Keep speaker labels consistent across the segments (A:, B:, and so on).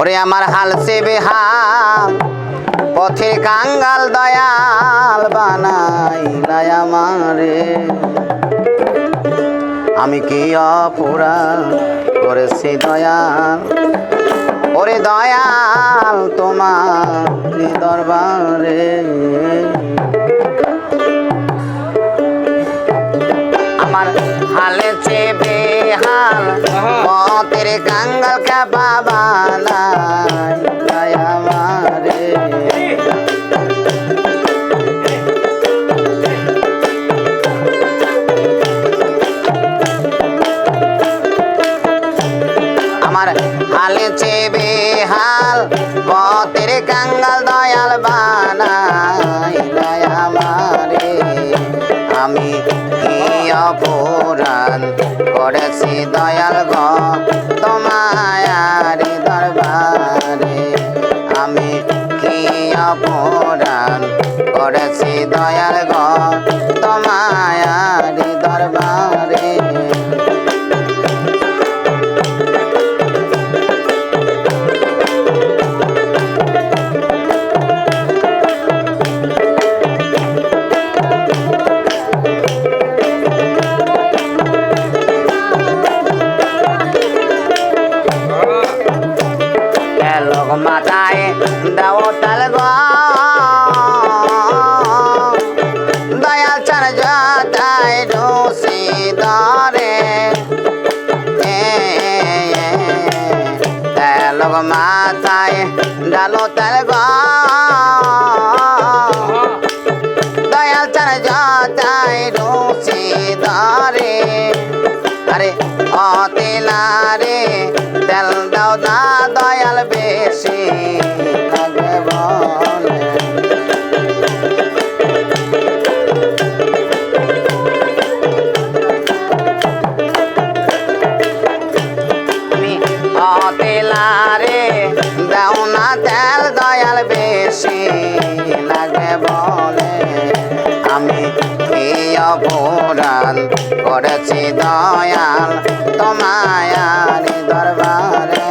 A: ওরে আমার হাল সে বেহাল পথের কাঙ্গাল দয়াল বানাইলাই আমারে। আমি কি অপরাধ করেছি দয়াল? ওরে দয়াল, তোমার দরবারে। আমার হালে চেবে হাল, পথের কাঙ্গাল দয়াল বানাই আমারে। আমি কি অপরাধ করেছি দয়াল গ তোমায়ার দরবারে? আমি কি অপরাধ করেছি দয়াল গ তোমায়ার রসি দরে লোক মাথায় ডালো তাল দয়াল চার যাতায় রসি দরে আরে অতেলারে তেল দাও না। তুমি দাও না তেল দয়াল বেশি লাগে বলে। আমি অপরাধ করেছি দয়াল তোমায়ার দরবারে।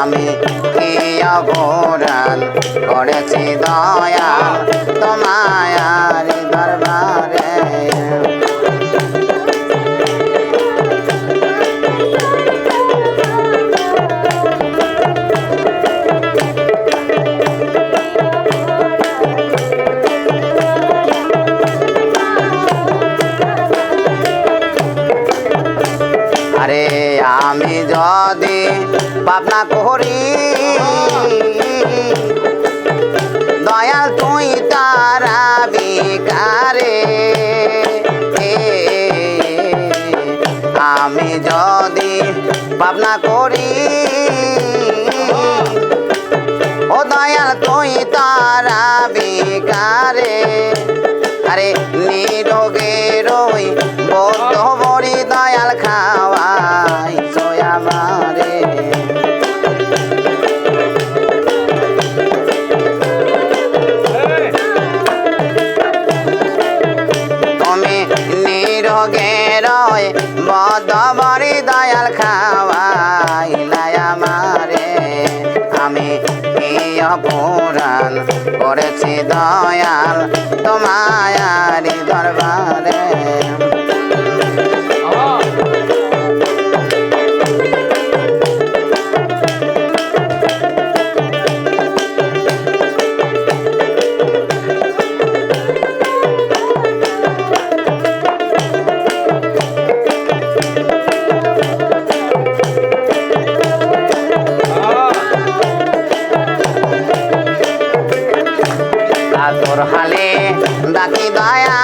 A: আমি কি অপরাধ করেছি দয়াল তোমায়ার আরে আমি যদি পাপনা করি দয়াল তুই তারা বিকারে আমি রই বদ্ধ দয়াল খাওয়াই নয়া মারে আমি এই অপরাণ করেছি দয়াল তোমায়ারি দরবারে? তোর হালে ডাকি দয়া।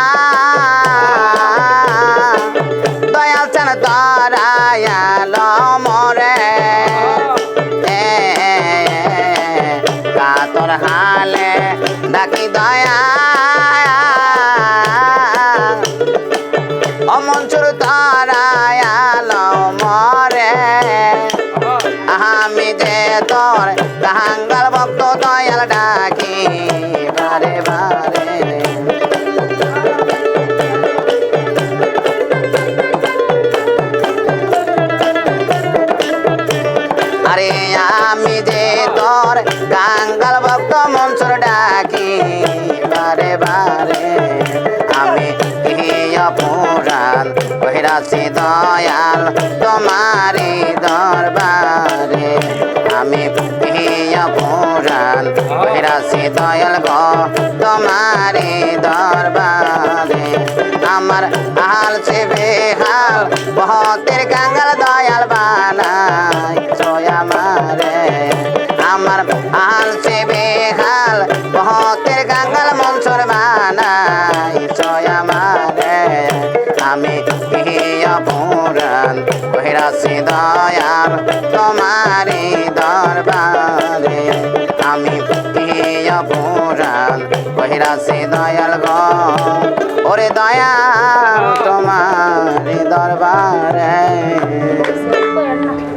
A: দয়াল চান দয়াল মরে। কাতর হালে ডাকি দয়া। অমঞ্চুর তরায়াল মরে কহিরাছি দয়াল তোমারি দরবারে। আমি ইয়া পুরাণ দয়াল গো তোমারি দরবারে। আমার হাল সে বেহাল বহতের আসছি দয়ার তোমারি দরবারে। আমি প্রিয় পুরাণ কহিরাছি দয়াল গ। ওরে দয়া